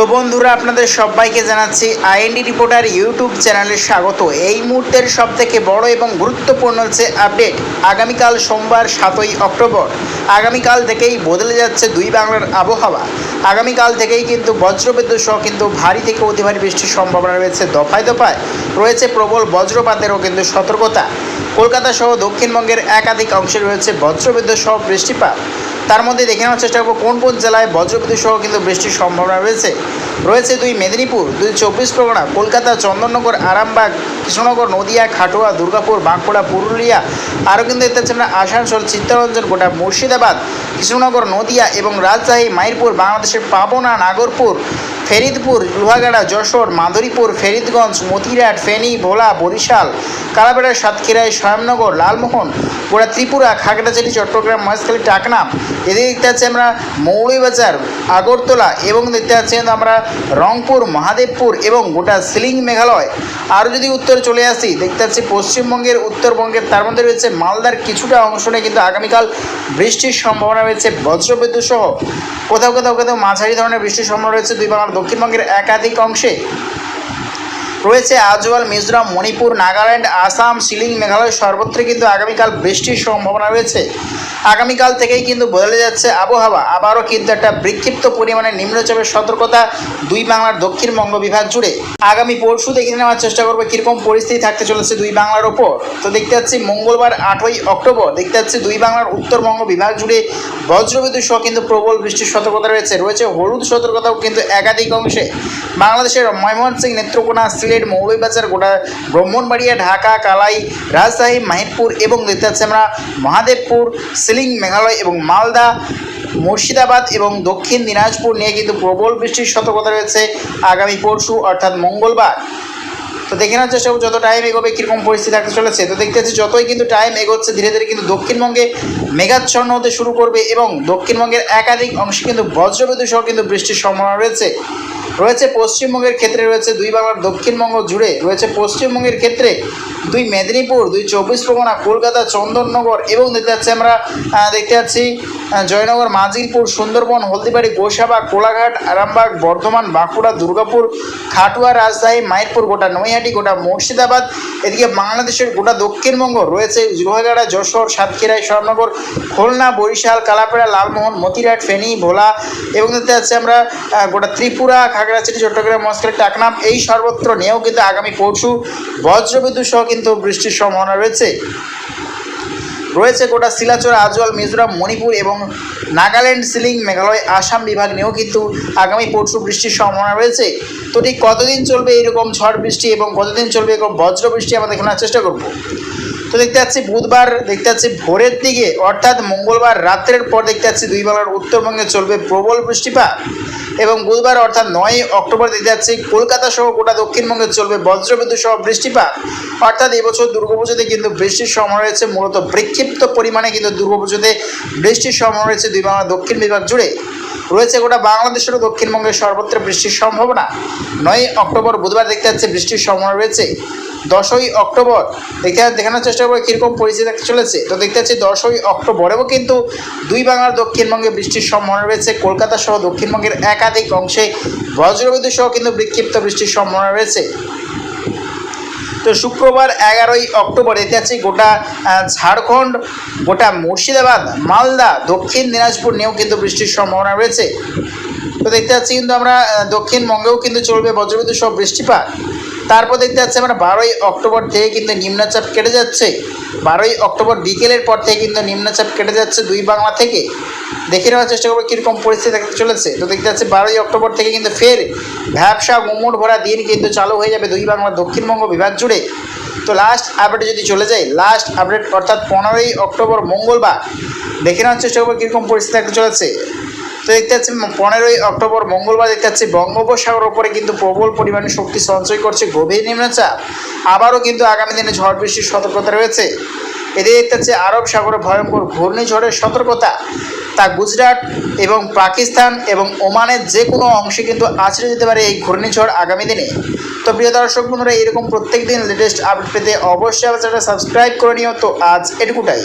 তো বন্ধুরা, আপনাদের সবাইকে জানাচ্ছি আইএনডি রিপোর্টার ইউটিউব চ্যানেলে স্বাগত। এই মুহূর্তের সব থেকে বড় এবং গুরুত্বপূর্ণ হচ্ছে আপডেট আগামীকাল সোমবার সাতই অক্টোবর। আগামীকাল থেকেই বদলে যাচ্ছে দুই বাংলার আবহাওয়া। আগামীকাল থেকেই কিন্তু বজ্রবিদ্যুৎ সহ কিন্তু ভারী থেকে অতি ভারী বৃষ্টির সম্ভাবনা রয়েছে দফায় দফায়। রয়েছে প্রবল বজ্রপাতেরও কিন্তু সতর্কতা। কলকাতা সহ দক্ষিণবঙ্গের একাধিক অংশে রয়েছে বজ্রবিদ্যুৎ সহ বৃষ্টিপাত। তার মধ্যে দেখে নেওয়ার চেষ্টা করব কোন কোন জেলায় বজ্রবিদ্যুৎ সহ কিন্তু বৃষ্টির সম্ভাবনা রয়েছে। রয়েছে দুই মেদিনীপুর, দুই চব্বিশ পরগনা, কলকাতা, চন্দননগর, আরামবাগ, কৃষ্ণনগর, নদিয়া, খাটোয়া, দুর্গাপুর, বাঁকুড়া, পুরুলিয়া, আরও কিন্তু পাচ্ছেন আমরা আসানসোল, চিত্তরঞ্জন, গোটা মুর্শিদাবাদ, কৃষ্ণনগর, নদিয়া এবং রাজশাহী, মাইরপুর, বাংলাদেশের পাবনা, নাগরপুর ফেরিদপুর, লোহাগাড়া, যশোর মাধুরীপুর ফেরিদগঞ্জ মতিরাট ফেনী, ভোলা, বরিশাল কালাবেড়া সাতক্ষীরায় স্বয়ংনগর লালমোহন গোটা ত্রিপুরা, খাগড়াছড়ি, চট্টগ্রাম মহেশখালী টাকনাম এদিকে দেখতে পাচ্ছি আমরা মৌলভীবাজার আগরতলা এবং দেখতে পাচ্ছি আমরা রংপুর, মহাদেবপুর এবং গোটা সিলিং মেঘালয়। আরও যদি উত্তরে চলে আসি, দেখতে পাচ্ছি পশ্চিমবঙ্গের, উত্তরবঙ্গের, তার মধ্যে রয়েছে মালদার কিছুটা অংশ নিয়ে কিন্তু আগামীকাল বৃষ্টির সম্ভাবনা রয়েছে, বজ্রবিদ্যুৎ সহ। কোথাও কোথাও কোথাও মাঝারি ধরনের বৃষ্টির সম্ভাবনা রয়েছে, দুই বাংলার দক্ষিণবঙ্গের একাধিক অংশে রয়েছে আজওয়াল, মিজোরাম, মণিপুর, নাগাল্যান্ড, আসাম, সিলিং, মেঘালয় সর্বত্র কিন্তু আগামীকাল বৃষ্টির সম্ভাবনা রয়েছে। আগামীকাল থেকেই কিন্তু বদলে যাচ্ছে আবহাওয়া। আবারও কিন্তু একটা বিক্ষিপ্ত পরিমাণে নিম্নচাপের সতর্কতা দুই বাংলার দক্ষিণবঙ্গ বিভাগ জুড়ে। আগামী পরশু দেখে নেওয়ার চেষ্টা করব, কীরকম পরিস্থিতি থাকতে চলেছে দুই বাংলার ওপর। তো দেখতে পাচ্ছি মঙ্গলবার আটই অক্টোবর, দেখতে পাচ্ছি দুই বাংলার উত্তরবঙ্গ বিভাগ জুড়ে বজ্রবিদ্যুৎ সহ কিন্তু প্রবল বৃষ্টির সতর্কতা রয়েছে। রয়েছে হলুদ সতর্কতাও কিন্তু একাধিক অংশে। বাংলাদেশের ময়মনসিংহ নেত্রকোনা, সিলেট মৌলভীবাজার গোটা ব্রাহ্মণবাড়িয়া, ঢাকা, কালাই, রাজশাহী মাহিদপুর এবং দেখতে মহাদেবপুর, সিলিং, মেঘালয় এবং মালদা, মুর্শিদাবাদ এবং দক্ষিণ দিনাজপুর নিয়ে কিন্তু প্রবল বৃষ্টির সতর্কতা রয়েছে আগামী পরশু অর্থাৎ মঙ্গলবার। তো দেখে নেওয়ার চেষ্টা যত টাইম এগোবে, কীরকম পরিস্থিতি থাকতে চলেছে। তো দেখতে পাচ্ছি যতই কিন্তু টাইম এগোচ্ছে, ধীরে ধীরে কিন্তু দক্ষিণবঙ্গে মেঘাচ্ছন্ন হতে শুরু করবে এবং দক্ষিণবঙ্গের একাধিক অংশে কিন্তু বজ্রবিদ্যুৎ সহ কিন্তু বৃষ্টির সম্ভাবনা রয়েছে। রয়েছে পশ্চিমবঙ্গের ক্ষেত্রে রয়েছে দুই বাংলার দক্ষিণবঙ্গ জুড়ে, রয়েছে পশ্চিমবঙ্গের ক্ষেত্রে দুই মেদিনীপুর, দুই চব্বিশ পরগনা, কলকাতা, চন্দননগর এবং দেখতে পাচ্ছি আমরা দেখতে পাচ্ছি জয়নগর, মাজিলপুর, সুন্দরবন, হলদিবাড়ি, গোসাবা, কোলাঘাট, আরামবাগ, বর্ধমান, বাঁকুড়া, দুর্গাপুর, খাটুয়া, রাজশাহী, মাইরপুর, গোটা নৈহাটি, গোটা মুর্শিদাবাদ, এদিকে বাংলাদেশের গোটা দক্ষিণবঙ্গ রয়েছে লোহাগাড়া যশোর, সাতক্ষীরায়, স্বর্ণনগর, খুলনা, বরিশাল, কালাপাড়া, লালমোহন মতিরাট ফেনী, ভোলা এবং দেখতে পাচ্ছি আমরা গোটা ত্রিপুরা খাগড়াছড়ি চট্টগ্রাম মস্কের টাকনাম, এই সর্বত্র নিয়েও কিন্তু আগামী পরশু বজ্রবিদ্যুৎ সহ কিন্তু বৃষ্টির সম্ভাবনা রয়েছে। রয়েছে গোটা শিলাচর, আজওয়াল, মিজোরাম, মণিপুর এবং নাগাল্যান্ড, সিলিং, মেঘালয়, আসাম বিভাগ নিয়েও কিন্তু আগামী পরশু বৃষ্টির সম্ভাবনা রয়েছে। তো ঠিক কতদিন চলবে এরকম ঝড় বৃষ্টি এবং কতদিন চলবে এরকম বজ্র বৃষ্টি আমরা দেখানোর চেষ্টা করব? তো দেখতে পাচ্ছি বুধবার, দেখতে পাচ্ছি ভোরের দিকে, অর্থাৎ মঙ্গলবার রাত্রের পর দেখতে পাচ্ছি দুই বাংলার উত্তরবঙ্গে চলবে প্রবল বৃষ্টিপাত। এবং বুধবার, অর্থাৎ নয় অক্টোবর, দেখতে যাচ্ছি কলকাতা সহ গোটা দক্ষিণবঙ্গে চলবে বজ্রবিদ্যুৎ সহ বৃষ্টিপাত। অর্থাৎ এবছর দুর্গাপুজোতে কিন্তু বৃষ্টির সম্ভাবনা রয়েছে মূলত বিক্ষিপ্ত পরিমাণে, কিন্তু দুর্গাপুজোতে বৃষ্টির সম্ভাবনা রয়েছে দুই বাংলা দক্ষিণ বিভাগ জুড়ে। রয়েছে গোটা বাংলাদেশেরও দক্ষিণবঙ্গের সর্বত্র বৃষ্টির সম্ভাবনা। নয় অক্টোবর বুধবার দেখতে যাচ্ছে বৃষ্টির সম্ভাবনা রয়েছে। দশই অক্টোবর দেখতে দেখানোর চেষ্টা করব কীরকম পরিস্থিতি চলেছে। তো দেখতে পাচ্ছি দশই অক্টোবরেও কিন্তু দুই বাংলার দক্ষিণবঙ্গে বৃষ্টির সম্ভাবনা রয়েছে। কলকাতা সহ দক্ষিণবঙ্গের একাধিক অংশে বজ্রবিদ্যুৎ সহ কিন্তু বিক্ষিপ্ত বৃষ্টির সম্ভাবনা রয়েছে। তো শুক্রবার এগারোই অক্টোবর এতে আছে গোটা ঝাড়খণ্ড, গোটা মুর্শিদাবাদ, মালদা, দক্ষিণ দিনাজপুর নিয়েও কিন্তু বৃষ্টির সম্ভাবনা রয়েছে। তো দেখতে পাচ্ছি কিন্তু আমরা দক্ষিণবঙ্গেও কিন্তু চলবে বজ্রবিদ্যুৎ সব বৃষ্টিপাত। তারপর দেখতে পাচ্ছি আমরা বারোই অক্টোবর থেকে কিন্তু নিম্নচাপ কেটে যাচ্ছে। বারোই অক্টোবর বিকেলের পর থেকে কিন্তু নিম্নচাপ কেটে যাচ্ছে দুই বাংলা থেকে। দেখে নেওয়ার চেষ্টা করব কীরকম পরিস্থিতি থাকতে চলেছে। তো দেখতে যাচ্ছে বারোই অক্টোবর থেকে কিন্তু ফের ভ্যাবসা গুমুট ভরা দিন কিন্তু চালু হয়ে যাবে দুই বাংলা দক্ষিণবঙ্গ বিভাগ জুড়ে। তো লাস্ট আপডেটে যদি চলে যাই লাস্ট আপডেট অর্থাৎ পনেরোই অক্টোবর মঙ্গলবার। দেখে নেওয়ার চেষ্টা করব কীরকম পরিস্থিতি থাকতে চলেছে। তো দেখতে পাচ্ছি পনেরোই অক্টোবর মঙ্গলবার দেখতে পাচ্ছি, বঙ্গোপসাগর ওপরে কিন্তু প্রবল পরিমাণে শক্তি সঞ্চয় করছে গভীর নিম্নচাপ। আবারও কিন্তু আগামী দিনে ঝড় বৃষ্টির সতর্কতা রয়েছে। এদিকে দেখতে পাচ্ছি, আরব সাগরে ভয়ঙ্কর ঘূর্ণিঝড়ের সতর্কতা। তা গুজরাট এবং পাকিস্তান এবং ওমানের যে কোনো অংশে কিন্তু আছড়ে যেতে পারে এই ঘূর্ণিঝড় আগামী দিনে। তো প্রিয় দর্শক বন্ধুরা, এরকম প্রত্যেক দিন লেটেস্ট আপডেট পেতে অবশ্যই আমার চ্যানেলটা সাবস্ক্রাইব করে নিও। তো আজ এটুকুটাই।